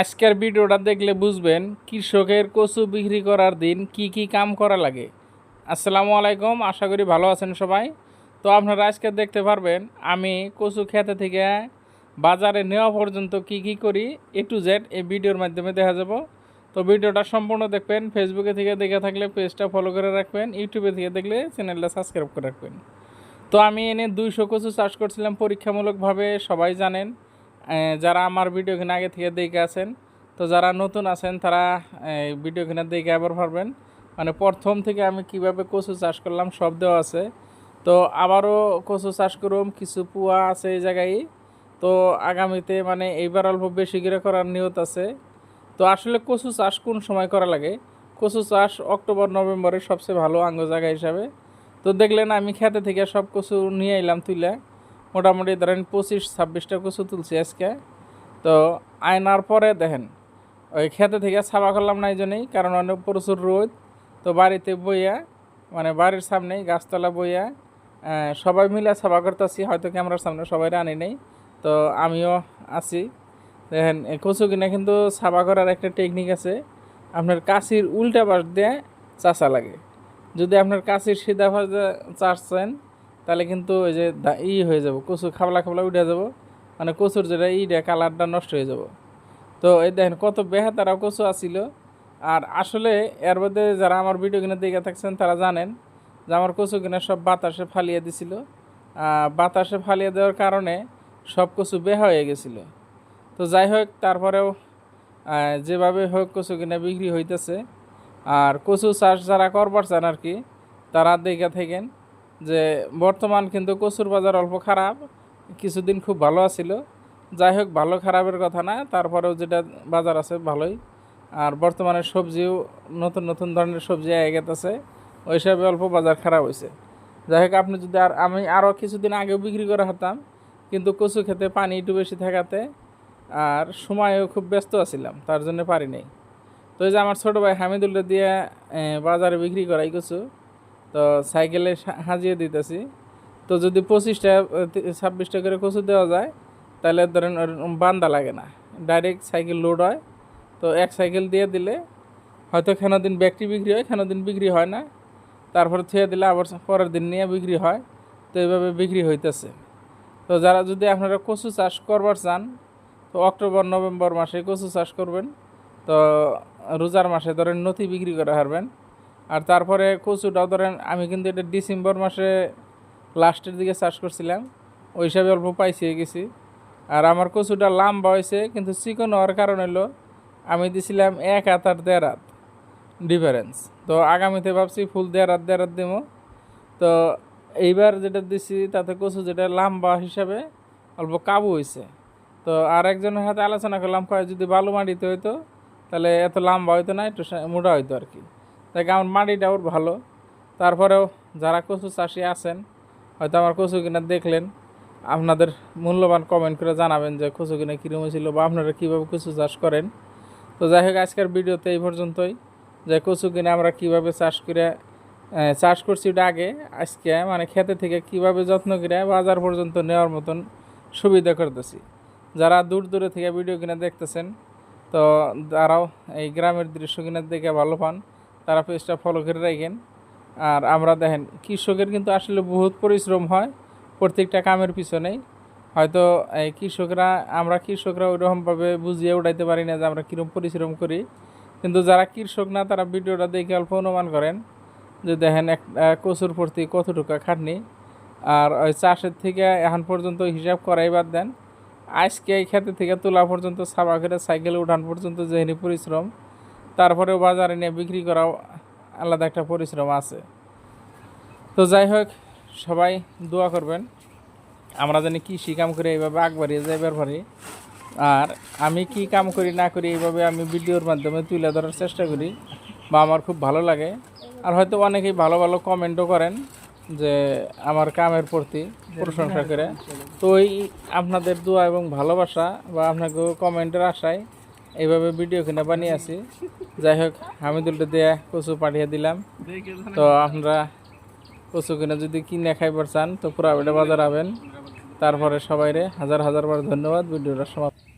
আজকের ভিডিওটা দেখলে বুঝবেন কৃষকের কচু বিক্রি করার দিন কি কি কাম করা লাগে। আসসালামু আলাইকুম, আশা করি ভালো আছেন সবাই। তো আপনারা আজকে দেখতে পারবেন, আমি কচু খেতে থেকে বাজারে নেওয়া পর্যন্ত কি কি করি এ টু জেড এই ভিডিওর মাধ্যমে দেখা যাব। তো ভিডিওটা সম্পূর্ণ দেখবেন ফেসবুকে থেকে দেখে থাকলে পেজটা ফলো করে রাখবেন ইউটিউবে থেকে দেখলে চ্যানেলটা সাবস্ক্রাইব করে রাখবেন। তো আমি এনে দুইশো কচু চাষ করছিলাম, পরীক্ষামূলকভাবে সবাই জানেন। যারা আমার ভিডিও কিনে আগে থেকে দেখে আছেন, তো যারা নতুন আছেন, তারা এই ভিডিও কিনে দেখে আবার পারবেন মানে প্রথম থেকে আমি কীভাবে কচু চাষ করলাম সব দেওয়া আছে। তো আবারও কচু চাষ করুম, কিছু পুয়া আছে এই জায়গায়। তো আগামীতে মানে এইবার অল্প বেশি করে করার নিয়ত আছে। তো আসলে কচু চাষ কোন সময় করা লাগে? কচু চাষ অক্টোবর নভেম্বরে সবচেয়ে ভালো আঙ্গ জায়গা হিসাবে। তো দেখলেন আমি খেতে থেকে সব কচু নিয়ে এলাম তুলে মোটামুটি ধরেন পঁচিশ, ছাব্বিশটা কচু তুলছি আজকে। তো আয়নার পরে দেখেন, ওই খেতে থেকে ছাপা করলাম না এই জন্যই কারণ অনেক প্রচুর রোদ। তো বাড়িতে বইয়া মানে বাড়ির সামনেই গাছতলা বইয়া সবাই মিলে ছাপা করতেছি, হয়তো ক্যামেরার সামনে সবাই আনি নেই। তো আমিও আছি। দেখেন কচু কিনা কিন্তু ছাপা করার একটা টেকনিক আছে। আপনার কাশির উল্টা পাশ দিয়ে চাষা লাগে। যদি আপনার কাশির সিধা দিয়ে চাষছেন তাহলে কিন্তু ওই যে ই হয়ে যাব কচু খাবলা খাবলা উঠে যাব মানে কচুর যেটা ইটা কালারটা নষ্ট হয়ে যাব। তো এই দেখেন কত বেহাতারা কচু আসিল। আর আসলে এর মধ্যে যারা আমার ভিডিও কিনে দেখে থাকছেন, তারা জানেন যে আমার কচু কিনে সব বাতাসে ফালিয়ে দিছিল। বাতাসে ফালিয়ে দেওয়ার কারণে সব কচু বেহা হয়ে গেছিল। তো যাই হোক, তারপরেও যেভাবে হোক কচু কিনে বিক্রি হইতেছে। আর কচু চাষ যারা করবার চান আর কি, তারা দেখে থাকেন। যে বর্তমান কিন্তু কচুর বাজার অল্প খারাপ, কিছুদিন খুব ভালো আছিল। যাই হোক, ভালো খারাপের কথা না, তারপরেও যেটা বাজার আছে ভালোই। আর বর্তমানে সবজিও নতুন নতুন ধরনের সবজি আগে গেতেছে, ওই হিসাবে অল্প বাজার খারাপ হয়েছে যাই হোক, আপনি যদি আর, আমি আরও কিছুদিন আগেও বিক্রি করে হতাম, কিন্তু কচু খেতে পানি একটু বেশি থাকাতে আর সময়ও খুব ব্যস্ত আছিলাম, তার জন্য পারি নাই। তো এই যে আমার ছোটো ভাই হামিদুল্লাহ দিয়ে বাজারে বিক্রি করাই কচু তো সাইকেলে হাজিয়ে দিতেছি। তো যদি পঁচিশটা ছাব্বিশটা করে কচু দেওয়া যায়, তাহলে ধরেন বান্দা লাগে না। ডাইরেক্ট সাইকেল লোড হয়। তো এক সাইকেল দিয়ে দিলে হয়তো খেনো দিন ব্যাগটি বিক্রি হয় খেনো দিন বিক্রি হয় না। তারপর থুয়ে দিলে আবার পরের দিন নিয়ে বিক্রি হয়। তো এইভাবে বিক্রি হইতেছে। তো যারা যদি আপনারা কচু চাষ করবার চান, তো অক্টোবর, নভেম্বর মাসে কচু চাষ করবেন। তো রোজার মাসে ধরেন নথি বিক্রি করে হারবেন। আর তারপরে কচুটাও ধরেন, আমি কিন্তু এটা ডিসেম্বর মাসে লাস্টের দিকে চাষ করছিলাম, ওই হিসাবে অল্প পাইছি গেছি। আর আমার কচুটা লাম্বা হয়েছে, কিন্তু চিকন হওয়ার কারণ হলো আমি দিছিলাম এক হাত আর দেড় হাত ডিফারেন্স তো আগামীতে ভাবছি ফুল দেড় হাত দেড় হাত দেবো। তো এইবার যেটা দিছি, তাতে কচু যেটা লাম্বা হিসাবে অল্প কাবু হয়েছে। তো আর একজনের সাথে আলোচনা করলাম যদি বালু মাটিতে হইতো, তাহলে এত লম্বা হইতো না, একটু মোটা হইতো আর কি। তাই আমার মাটিটা ওর ভালো। তারপরেও যারা কচু চাষি আছেন, হয়তো আমার কচু কিনা দেখলেন, আপনাদের মূল্যবান কমেন্ট করে জানাবেন যে কচু কিনা কীরকম ছিল বা আপনারা কীভাবে কচু চাষ করেন। তো যাই হোক, আজকের ভিডিওতে এই পর্যন্তই। যে কচু কিনে আমরা কীভাবে চাষ করে চাষ করছি ওটা আগে, আজকে মানে খেতে থেকে কীভাবে যত্ন করে বাজার পর্যন্ত নেওয়ার মতন সুবিধা করতেছি। যারা দূর দূরে থেকে ভিডিও কিনে দেখতেছেন, তো তারাও এই গ্রামের দৃশ্য কিনে দেখে ভালো পান। তারা পেজটা ফলো করে রাখেন। আর আমরা দেখেন, কৃষকের কিন্তু আসলে বহুত পরিশ্রম হয় প্রত্যেকটা কামের পিছনেই। হয়তো, এই কৃষকরা, আমরা কৃষকরা ওইরকমভাবে বুঝিয়ে উঠাইতে পারি না যে আমরা কীরকম পরিশ্রম করি। কিন্তু যারা কৃষক না, তারা ভিডিওটা দেখে অল্প অনুমান করেন যে দেখেন, এক কচুর প্রতি কত কতটুকু খাটনি। আর ওই চাষের থেকে এখন পর্যন্ত হিসাব করাই বাদ দেন। আজকে এই খেতে থেকে তোলা পর্যন্ত সাবা করে সাইকেলে উঠান পর্যন্ত যেহেনি পরিশ্রম তারপরেও বাজারে নিয়ে বিক্রি করাও আলাদা একটা পরিশ্রম আছে। তো যাই হোক, সবাই দোয়া করবেন। আমরা জানি কৃষি কাম করে এইভাবে আগ বাড়িয়ে যাইবার পারি আর আমি কি কাম করি না করি এইভাবে আমি ভিডিওর মাধ্যমে তুলে ধরার চেষ্টা করি বা আমার খুব ভালো লাগে। আর হয়তো অনেকেই ভালো ভালো কমেন্টও করেন যে আমার কামের প্রতি প্রশংসা করে। তো এই আপনাদের দোয়া এবং ভালোবাসা বা আপনাকে কমেন্টের আশায় এইভাবে ভিডিও কিনে বানিয়ে আছি। যাই হোক হামিদুলটা দিয়ে কচু পাঠিয়ে দিলাম। তো আপনারা কচু কিনে যদি কিনে খাইবার চান, তো পুরা বাজার আবেন তারপরে সবাইরে হাজার হাজার বার ধন্যবাদ। ভিডিওটা সমাপ্ত।